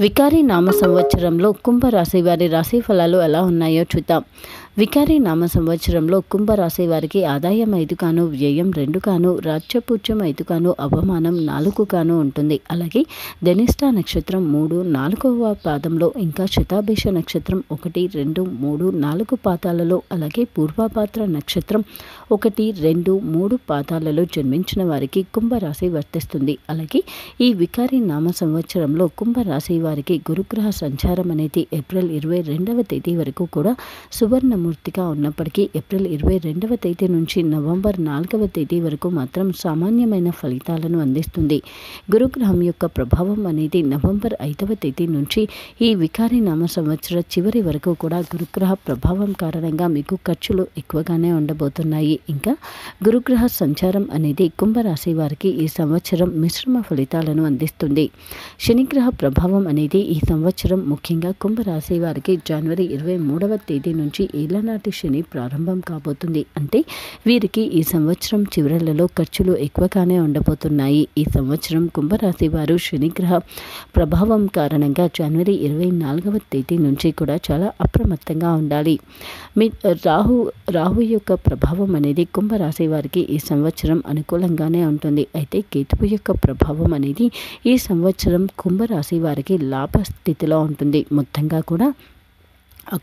వికారి నామ సంవత్సరంలో కుంభరాశి వారి రాశి ఫలాలు ఎలా ఉన్నాయో చూద్దాం. వికారి నామ సంవత్సరంలో కుంభరాశి వారికి ఆదాయం ఐదు కాను వ్యయం రెండు కాను రాజ్యపూజ్యం ఐదు కాను అవమానం నాలుగు కాను ఉంటుంది. అలాగే ధనిష్ట నక్షత్రం మూడు నాలుగవ పాదంలో ఇంకా శతాభిష నక్షత్రం ఒకటి రెండు మూడు నాలుగు పాతాలలో అలాగే పూర్వపాత్ర నక్షత్రం ఒకటి రెండు మూడు పాతాలలో జన్మించిన వారికి కుంభరాశి వర్తిస్తుంది. అలాగే ఈ వికారి నామ సంవత్సరంలో కుంభరాశి వారికి గురుగ్రహ సంచారం అనేది ఏప్రిల్ ఇరవై రెండవ తేదీ వరకు కూడా సువర్ణము సువర్ణమూర్తిగా ఉన్నప్పటికీ ఏప్రిల్ ఇరవై రెండవ తేదీ నుంచి నవంబర్ నాలుగవ తేదీ వరకు మాత్రం సామాన్యమైన ఫలితాలను అందిస్తుంది. గురుగ్రహం యొక్క ప్రభావం అనేది నవంబర్ ఐదవ తేదీ నుంచి ఈ వికారి నామ సంవత్సర చివరి వరకు కూడా గురుగ్రహ ప్రభావం కారణంగా మీకు ఖర్చులు ఎక్కువగానే ఉండబోతున్నాయి. ఇంకా గురుగ్రహ సంచారం అనేది కుంభరాశి వారికి ఈ సంవత్సరం మిశ్రమ ఫలితాలను అందిస్తుంది. శనిగ్రహ ప్రభావం అనేది ఈ సంవత్సరం ముఖ్యంగా కుంభరాశి వారికి జనవరి ఇరవై మూడవ తేదీ నుంచి ఏళ్ళనాటి శని ప్రారంభం కాబోతుంది. అంటే వీరికి ఈ సంవత్సరం చివరలలో ఖర్చులు ఎక్కువగానే ఉండబోతున్నాయి. ఈ సంవత్సరం కుంభరాశి వారు శనిగ్రహ ప్రభావం కారణంగా జనవరి ఇరవై నాలుగవ తేదీ నుంచి కూడా చాలా అప్రమత్తంగా ఉండాలి. మీ రాహు రాహు యొక్క ప్రభావం అనేది కుంభరాశి వారికి ఈ సంవత్సరం అనుకూలంగానే ఉంటుంది. అయితే కేతువు యొక్క ప్రభావం అనేది ఈ సంవత్సరం కుంభరాశి వారికి లాభ స్థితిలో ఉంటుంది. మొత్తంగా కూడా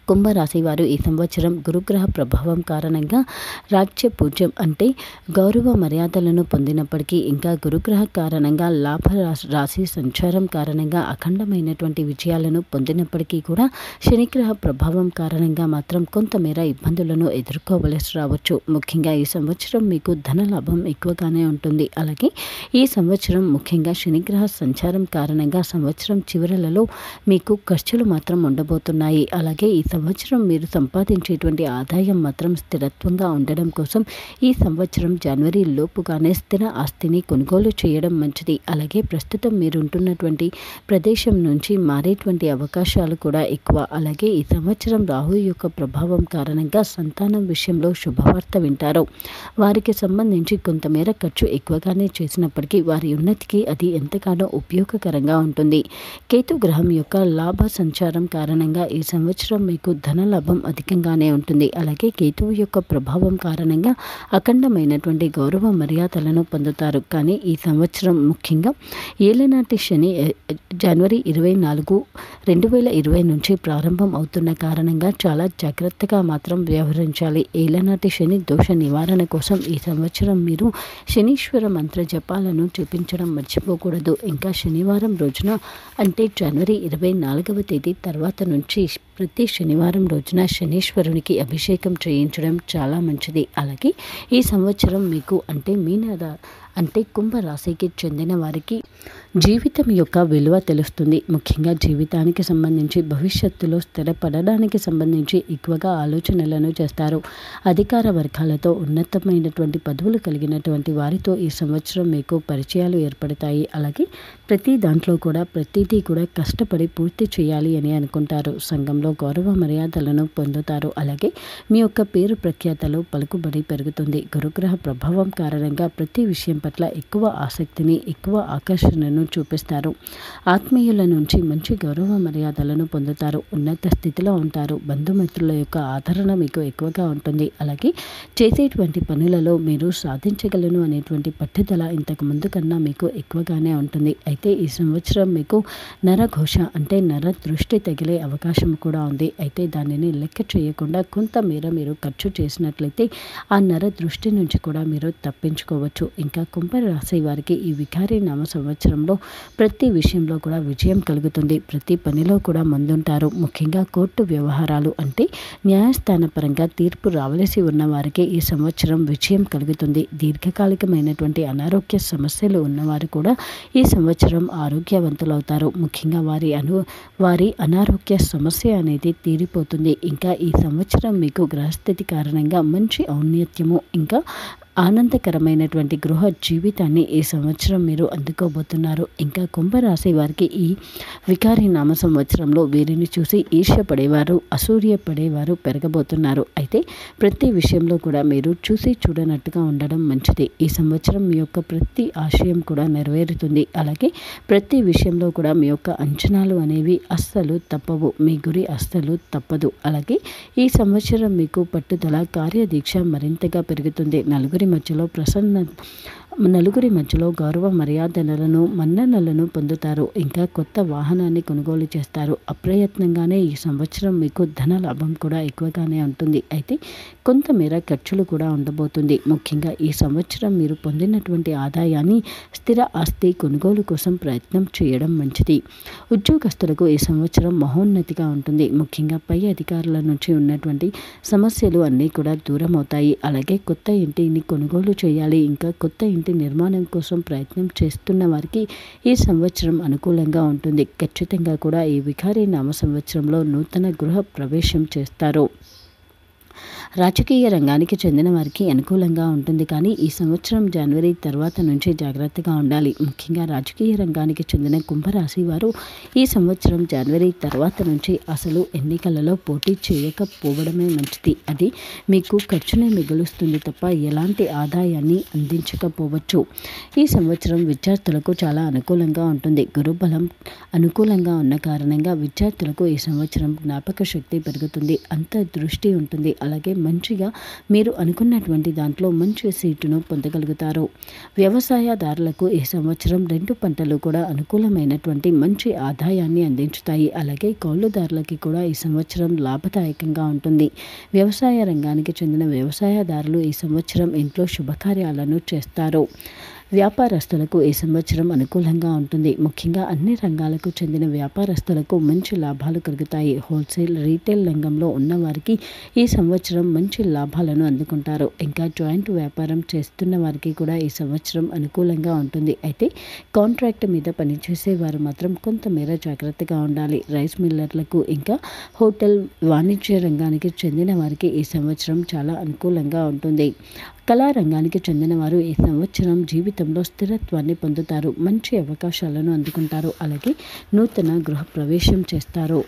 కుంభరాశి వారు ఈ సంవత్సరం గురుగ్రహ ప్రభావం కారణంగా రాజ్య పూజ్యం అంటే గౌరవ మర్యాదలను పొందినప్పటికీ ఇంకా గురుగ్రహ కారణంగా లాభ రాశి సంచారం కారణంగా అఖండమైనటువంటి విజయాలను పొందినప్పటికీ కూడా శనిగ్రహ ప్రభావం కారణంగా మాత్రం కొంతమేర ఇబ్బందులను ఎదుర్కోవలసి రావచ్చు. ముఖ్యంగా ఈ సంవత్సరం మీకు ధన లాభం ఎక్కువగానే ఉంటుంది. అలాగే ఈ సంవత్సరం ముఖ్యంగా శనిగ్రహ సంచారం కారణంగా సంవత్సరం చివరలలో మీకు ఖర్చులు మాత్రం ఉండబోతున్నాయి. అలాగే ఈ సంవత్సరం మీరు సంపాదించేటువంటి ఆదాయం మాత్రం స్థిరత్వంగా ఉండడం కోసం ఈ సంవత్సరం జనవరి లోపుగానే స్థిర ఆస్తిని కొనుగోలు చేయడం మంచిది. అలాగే ప్రస్తుతం మీరు ఉంటున్నటువంటి ప్రదేశం నుంచి మారేటువంటి అవకాశాలు కూడా ఎక్కువ. అలాగే ఈ సంవత్సరం రాహు యొక్క ప్రభావం కారణంగా సంతానం విషయంలో శుభవార్త వింటారు. వారికి సంబంధించి కొంతమేర ఖర్చు ఎక్కువగానే చేసినప్పటికీ వారి ఉన్నతికి అది ఎంతగానో ఉపయోగకరంగా ఉంటుంది. కేతు గ్రహం యొక్క లాభ సంచారం కారణంగా ఈ సంవత్సరం మీకు ధన లాభం అధికంగానే ఉంటుంది. అలాగే కేతువు యొక్క ప్రభావం కారణంగా అఖండమైనటువంటి గౌరవ మర్యాదలను పొందుతారు. కానీ ఈ సంవత్సరం ముఖ్యంగా ఏలినాటి శని జనవరి ఇరవై నాలుగు రెండు వేల ఇరవై నుంచి ప్రారంభం అవుతున్న కారణంగా చాలా జాగ్రత్తగా మాత్రం వ్యవహరించాలి. ఏలనాటి శని దోష నివారణ కోసం ఈ సంవత్సరం మీరు శనీశ్వర మంత్ర జపాలను చూపించడం మర్చిపోకూడదు. ఇంకా శనివారం రోజున అంటే జనవరి ఇరవై నాలుగవ తేదీ తర్వాత నుంచి ప్రతి శనివారం రోజున శనీశ్వరునికి అభిషేకం చేయించడం చాలా మంచిది. అలాగే ఈ సంవత్సరం మీకు అంటే మీనద అంటే కుంభరాశికి చెందిన వారికి జీవితం యొక్క విలువ తెలుస్తుంది. ముఖ్యంగా జీవితానికి సంబంధించి భవిష్యత్తులో స్థిరపడడానికి సంబంధించి ఎక్కువగా ఆలోచనలను చేస్తారు. అధికార వర్గాలతో ఉన్నతమైనటువంటి పదవులు కలిగినటువంటి వారితో ఈ సంవత్సరం మీకు పరిచయాలు ఏర్పడతాయి. అలాగే ప్రతి దాంట్లో కూడా ప్రతిదీ కూడా కష్టపడి పూర్తి చేయాలి అని అనుకుంటారు. సంఘంలో గౌరవ మర్యాదలను పొందుతారు. అలాగే మీ యొక్క పేరు ప్రఖ్యాతలు పలుకుబడి పెరుగుతుంది. గురుగ్రహ ప్రభావం కారణంగా ప్రతి విషయం పట్ల ఎక్కువ ఆసక్తిని ఎక్కువ ఆకర్షణను చూపిస్తారు. ఆత్మీయుల నుంచి మంచి గౌరవ మర్యాదలను పొందుతారు. ఉన్నత స్థితిలో ఉంటారు. బంధుమిత్రుల యొక్క ఆదరణ మీకు ఎక్కువగా ఉంటుంది. అలాగే చేసేటువంటి పనులలో మీరు సాధించగలను అనేటువంటి పట్టుదల ఇంతకు ముందు కన్నా మీకు ఎక్కువగానే ఉంటుంది. అయితే ఈ సంవత్సరం మీకు నరఘోష అంటే నర దృష్టి తగిలే అవకాశం కూడా ఉంది. అయితే దానిని లెక్క చేయకుండా కొంతమేర మీరు ఖర్చు చేసినట్లయితే ఆ నర దృష్టి నుంచి కూడా మీరు తప్పించుకోవచ్చు. ఇంకా కుంభరాశి వారికి ఈ వికారి నామ సంవత్సరంలో ప్రతి విషయంలో కూడా విజయం కలుగుతుంది. ప్రతి పనిలో కూడా ముందుంటారు. ముఖ్యంగా కోర్టు వ్యవహారాలు అంటే న్యాయస్థాన పరంగా తీర్పు రావలసి ఉన్న వారికి ఈ సంవత్సరం విజయం కలుగుతుంది. దీర్ఘకాలికమైనటువంటి అనారోగ్య సమస్యలు ఉన్నవారు కూడా ఈ సంవత్సరం ఆరోగ్యవంతులవుతారు. ముఖ్యంగా వారి అను వారి అనారోగ్య సమస్య అనేది తీరిపోతుంది. ఇంకా ఈ సంవత్సరం మీకు గ్రహస్థితి కారణంగా మంచి ఔన్నత్యము ఇంకా ఆనందకరమైనటువంటి గృహ జీవితాన్ని ఈ సంవత్సరం మీరు అందుకోబోతున్నారు. ఇంకా కుంభరాశి వారికి ఈ వికారి నామ సంవత్సరంలో వీరిని చూసి ఈర్ష్యపడేవారు అసూర్యపడేవారు పెరగబోతున్నారు. అయితే ప్రతి విషయంలో కూడా మీరు చూసి చూడనట్టుగా ఉండడం మంచిది. ఈ సంవత్సరం మీ యొక్క ప్రతి ఆశయం కూడా నెరవేరుతుంది. అలాగే ప్రతి విషయంలో కూడా మీ యొక్క అంచనాలు అనేవి అస్సలు తప్పవు. మీ గురి అస్సలు తప్పదు. అలాగే ఈ సంవత్సరం మీకు పట్టుదల కార్యదీక్ష మరింతగా పెరుగుతుంది. నలుగురి మధ్యలో ప్రసన్న నలుగురి మధ్యలో గౌరవ మర్యాదలను మన్ననలను పొందుతారు. ఇంకా కొత్త వాహనాన్ని కొనుగోలు చేస్తారు. అప్రయత్నంగానే ఈ సంవత్సరం మీకు ధన లాభం కూడా ఎక్కువగానే ఉంటుంది. అయితే కొంతమేర ఖర్చులు కూడా ఉండబోతుంది. ముఖ్యంగా ఈ సంవత్సరం మీరు పొందినటువంటి ఆదాయాన్ని స్థిర ఆస్తి కొనుగోలు కోసం ప్రయత్నం చేయడం మంచిది. ఉద్యోగస్తులకు ఈ సంవత్సరం మహోన్నతిగా ఉంటుంది. ముఖ్యంగా పై అధికారుల నుంచి ఉన్నటువంటి సమస్యలు అన్నీ కూడా దూరం అవుతాయి అలాగే కొత్త ఇంటిని కొనుగోలు చేయాలి. ఇంకా కొత్త ఇంటి నిర్మాణం కోసం ప్రయత్నం చేస్తున్న వారికి ఈ సంవత్సరం అనుకూలంగా ఉంటుంది. ఖచ్చితంగా కూడా ఈ వికారి నామ సంవత్సరంలో నూతన గృహ ప్రవేశం చేస్తారు. రాజకీయ రంగానికి చెందిన వారికి అనుకూలంగా ఉంటుంది కానీ ఈ సంవత్సరం జనవరి తర్వాత నుంచి జాగ్రత్తగా ఉండాలి. ముఖ్యంగా రాజకీయ రంగానికి చెందిన కుంభరాశి వారు ఈ సంవత్సరం జనవరి తర్వాత నుంచి అసలు ఎన్నికలలో పోటీ చేయకపోవడమే మంచిది. అది మీకు ఖర్చునే మిగులుస్తుంది తప్ప ఎలాంటి ఆదాయాన్ని అందించకపోవచ్చు. ఈ సంవత్సరం విద్యార్థులకు చాలా అనుకూలంగా ఉంటుంది. గురుబలం అనుకూలంగా ఉన్న కారణంగా విద్యార్థులకు ఈ సంవత్సరం జ్ఞాపక శక్తి పెరుగుతుంది. అంత దృష్టి ఉంటుంది. అలాగే మంచిగా మీరు అనుకున్నటువంటి దాంట్లో మంచి సీటును పొందగలుగుతారు. వ్యవసాయదారులకు ఈ సంవత్సరం రెండు పంటలు కూడా అనుకూలమైనటువంటి మంచి ఆదాయాన్ని అందించుతాయి. అలాగే కౌలుదారులకి కూడా ఈ సంవత్సరం లాభదాయకంగా ఉంటుంది. వ్యవసాయ రంగానికి చెందిన వ్యవసాయదారులు ఈ సంవత్సరం ఇంట్లో శుభకార్యాలను చేస్తారు. వ్యాపారస్తులకు ఈ సంవత్సరం అనుకూలంగా ఉంటుంది. ముఖ్యంగా అన్ని రంగాలకు చెందిన వ్యాపారస్తులకు మంచి లాభాలు కలుగుతాయి. హోల్సేల్ రీటైల్ రంగంలో ఉన్నవారికి ఈ సంవత్సరం మంచి లాభాలను అందుకుంటారు. ఇంకా జాయింట్ వ్యాపారం చేస్తున్న వారికి కూడా ఈ సంవత్సరం అనుకూలంగా ఉంటుంది. అయితే కాంట్రాక్ట్ మీద పనిచేసే వారు మాత్రం కొంతమేర జాగ్రత్తగా ఉండాలి. రైస్ మిల్లర్లకు ఇంకా హోటల్ వాణిజ్య రంగానికి చెందిన వారికి ఈ సంవత్సరం చాలా అనుకూలంగా ఉంటుంది. కళారంగానికి చెందిన వారు ఈ సంవత్సరం జీవితం జీవితంలో స్థిరత్వాన్ని పొందుతారు. మంచి అవకాశాలను అందుకుంటారు. అలాగే నూతన గృహ ప్రవేశం చేస్తారు.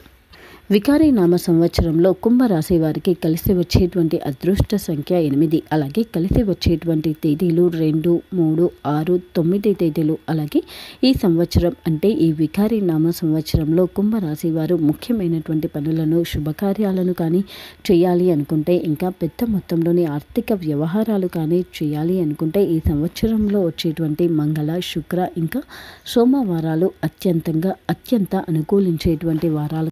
వికారీ నామ సంవత్సరంలో కుంభరాశి వారికి కలిసి వచ్చేటువంటి అదృష్ట సంఖ్య ఎనిమిది. అలాగే కలిసి వచ్చేటువంటి తేదీలు రెండు మూడు ఆరు తొమ్మిది తేదీలు. అలాగే ఈ సంవత్సరం అంటే ఈ వికారీ నామ సంవత్సరంలో కుంభరాశి వారు ముఖ్యమైనటువంటి పనులను శుభకార్యాలను కానీ చేయాలి అనుకుంటే ఇంకా పెద్ద మొత్తంలోని ఆర్థిక వ్యవహారాలు కానీ చేయాలి అనుకుంటే ఈ సంవత్సరంలో వచ్చేటువంటి మంగళ శుక్ర ఇంకా సోమవారాలు అత్యంతంగా అత్యంత అనుకూలించేటువంటి వారాలు